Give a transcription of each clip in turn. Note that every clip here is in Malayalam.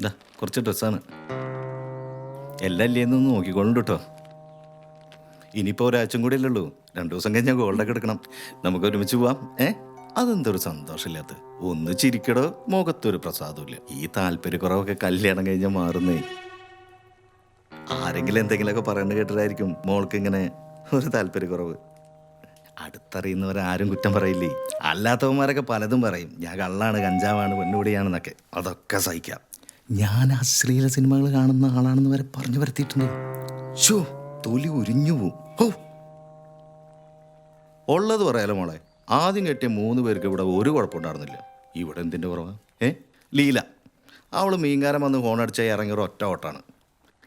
ഇതാ കുറച്ച് ഡ്രസ്സാണ്. എല്ലാം ഇല്ലേന്നൊന്ന് നോക്കിക്കോളുണ്ട് കേട്ടോ. ഇനിയിപ്പോൾ ഒരാഴ്ചയും കൂടി ഇല്ലല്ലോ രണ്ടു ദിവസം കഴിഞ്ഞാൽ ഗോൾഡൊക്കെ എടുക്കണം. നമുക്ക് ഒരുമിച്ച് പോവാം. ഏ? അതെന്തൊരു സന്തോഷമില്ലാത്ത. ഒന്ന് ചിരിക്കടോ മുഖത്തൊരു പ്രസാദമില്ല ഈ താല്പര്യക്കുറവൊക്കെ കല്യാണം കഴിഞ്ഞാൽ മാറുന്നേ. ആരെങ്കിലും എന്തെങ്കിലുമൊക്കെ പറയേണ്ട കേട്ടിട്ടായിരിക്കും മോൾക്ക് ഇങ്ങനെ ഒരു താല്പര്യക്കുറവ്. അടുത്തറിയുന്നവരാരും കുറ്റം പറയില്ലേ? അല്ലാത്തവന്മാരൊക്കെ പലതും പറയും. ഞാൻ കള്ളാണ് കഞ്ചാവാണ് പെണ്ണുപിടിയാണെന്നൊക്കെ അതൊക്കെ സഹിക്കാം. ഞാൻ അശ്ലീല സിനിമകൾ കാണുന്ന ആളാണെന്ന് വരെ പറഞ്ഞു വരുത്തിയിട്ടുണ്ട്. ഷോ തൊലി ഉരിഞ്ഞു പോവും. ഉള്ളത് പറയാലോ മോളെ ആദ്യം കെട്ടിയ മൂന്ന് പേർക്ക് ഇവിടെ ഒരു കുഴപ്പമുണ്ടായിരുന്നില്ല. ഇവിടെ എന്തിന്റെ കുറവ്? ഏ? ലീല. അവൾ മീൻകാരൻ വന്ന് ഫോൺ അടിച്ചായി ഇറങ്ങിയ ഒറ്റ ഓട്ടാണ്.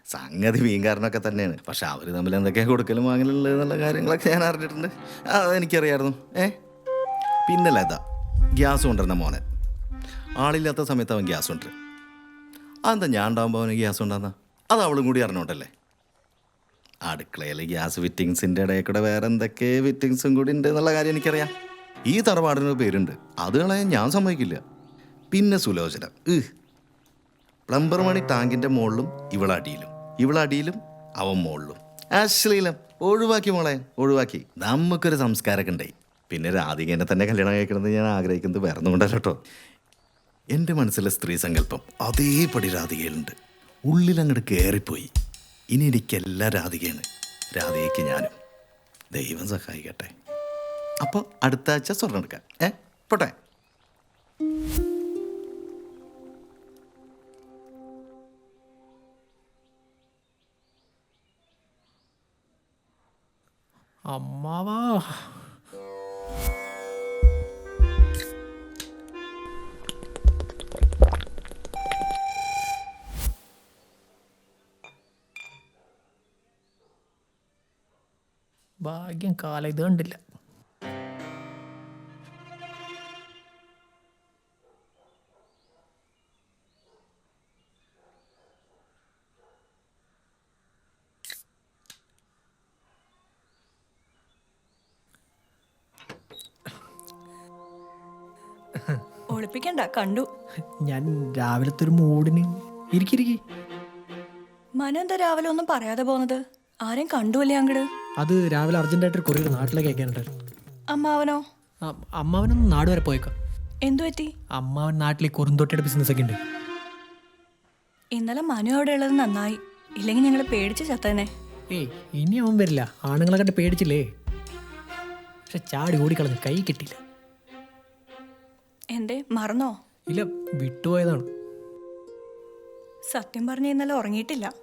സംഗതി മീൻകാരനൊക്കെ തന്നെയാണ്. പക്ഷെ അവർ തമ്മിൽ എന്തൊക്കെയാണ് കൊടുക്കലും വാങ്ങലുള്ളത് എന്നുള്ള കാര്യങ്ങളൊക്കെ ഞാൻ അറിഞ്ഞിട്ടുണ്ട്. അതെനിക്കറിയായിരുന്നു ഏ? പിന്നെ ലത ഗ്യാസ് കൊണ്ടുവരുന്ന മോനെ. ആളില്ലാത്ത സമയത്ത് അവൻ ഗ്യാസ് കൊണ്ടുവരും. അതെന്താ ഞാൻ ഉണ്ടാകുമ്പോൾ അവന് ഗ്യാസ് ഉണ്ടാകുന്ന അത് അവളും കൂടി അറിഞ്ഞോട്ടല്ലേ അടുക്കളയിൽ ഗ്യാസ് ഫിറ്റിങ്സിന്റെ ഇടയിൽ കൂടെ വേറെ എന്തൊക്കെ ഫിറ്റിങ്സും കൂടി ഉണ്ട് എന്നുള്ള കാര്യം എനിക്കറിയാം. ഈ തറവാടിന് പേരുണ്ട്. അത് കളയാൻ ഞാൻ സമ്മതിക്കില്ല. പിന്നെ സുലോചന. പ്ലംബർ മണി ടാങ്കിന്റെ മുകളിലും ഇവളടിയിലും. ഇവളടിയിലും അവൻ മുകളിലും അശ്ലീലം ഒഴിവാക്കി മോളെ ഒഴിവാക്കി. നമുക്കൊരു സംസ്കാരമൊക്കെ ഉണ്ടായി. പിന്നെ രാധികേനെ തന്നെ കല്യാണം കഴിക്കണമെന്ന് ഞാൻ ആഗ്രഹിക്കുന്നത് വേറെ ഒന്നും ഉണ്ടല്ലോ കേട്ടോ. എന്റെ മനസ്സിലെ സ്ത്രീ സങ്കല്പം അതേപടി രാധികയിലുണ്ട്. ഉള്ളിലങ്ങോട്ട് കയറിപ്പോയി ഇനി എനിക്കെല്ലാം രാധികയാണ്. രാധികയ്ക്ക് ഞാനും. ദൈവം സഹായിക്കട്ടെ. അപ്പോൾ അടുത്ത ആഴ്ച സ്വർണം എടുക്കാം. ഏ? പോട്ടെ. അമ്മാവാ. ഭാഗ്യം കാലം ഇത് കണ്ടില്ല. ഒളിപ്പിക്കണ്ട കണ്ടു. ഞാൻ രാവിലത്തെ ഒരു മൂടിന് ഇരിക്കിരിക്കി മനു എന്താ രാവിലെ ഒന്നും പറയാതെ പോന്നത് ആരെയും കണ്ടുവല്ലേ അങ്ങട്? അത് രാവിലെ അർജന്റായിട്ട് കൊറിയർ നാട്ടിലേക്ക് അമ്മാവനോ? അമ്മാവനൊന്ന് നാട് വരെ പോയേക്കാം. എന്തു പറ്റി? അമ്മാവൻ നാട്ടിൽ കുറുന്തൊട്ടിയുടെ ബിസിനസ് ഒക്കെ ഉണ്ട്. ഇന്നലെ മനു അവിടെ ഉള്ളത് നന്നായി. ഇല്ലെങ്കിൽ ഞങ്ങൾ പേടിച്ച് ചത്തേനെ ഏയ് ഇനി അവൻ വരില്ല. ആണുങ്ങളെ കണ്ട് പേടിച്ചില്ലേ? പക്ഷെ ചാടി ഓടിക്കളഞ്ഞു കൈ കിട്ടിയില്ല. എന്തേ മറന്നോ? ഇല്ല വിട്ടുപോയതാണ്. സത്യം പറഞ്ഞ ഇന്നലെ ഉറങ്ങിയിട്ടില്ല.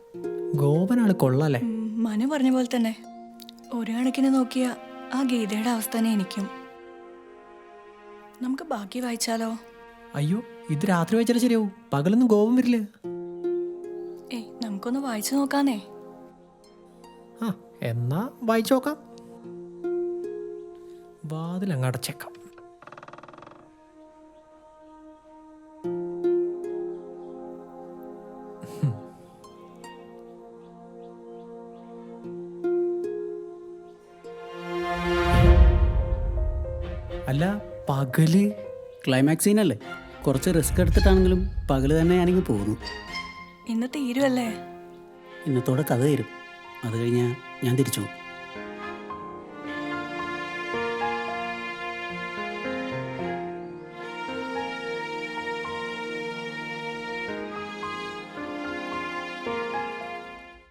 ഗോപനാൾ കൊള്ളാല്ലേ? ഉം, മനു പറഞ്ഞ പോലെ തന്നെ. ഒരു കണക്കിന് നോക്കിയ ആ ഗീതയുടെ അവസ്ഥ തന്നെ എനിക്കും. നമുക്ക് ബാക്കി വായിച്ചാലോ? അയ്യോ ഇത് രാത്രി വായിച്ചാൽ ശരിയാവും. പകലൊന്നും ഗോപം വരില്ല. ഏയ് നമുക്കൊന്ന് വായിച്ചു നോക്കാന്നേ. ആ എന്നാ വായിച്ചു നോക്കാം. വാതിൽ അങ്ങ് അടച്ചേക്കാം അല്ല പകൽ. ക്ലൈമാക്സ് സീനല്ലേ കുറച്ച് റിസ്ക് എടുത്തിട്ടാണെങ്കിലും പകൽ തന്നെ ഞാനിങ്ങ് പോകുന്നു. ഇന്ന് തീരുവല്ലേ? ഇന്നത്തോടെ കഥ തരും. അത് കഴിഞ്ഞാൽ ഞാൻ തിരിച്ചു പോകും.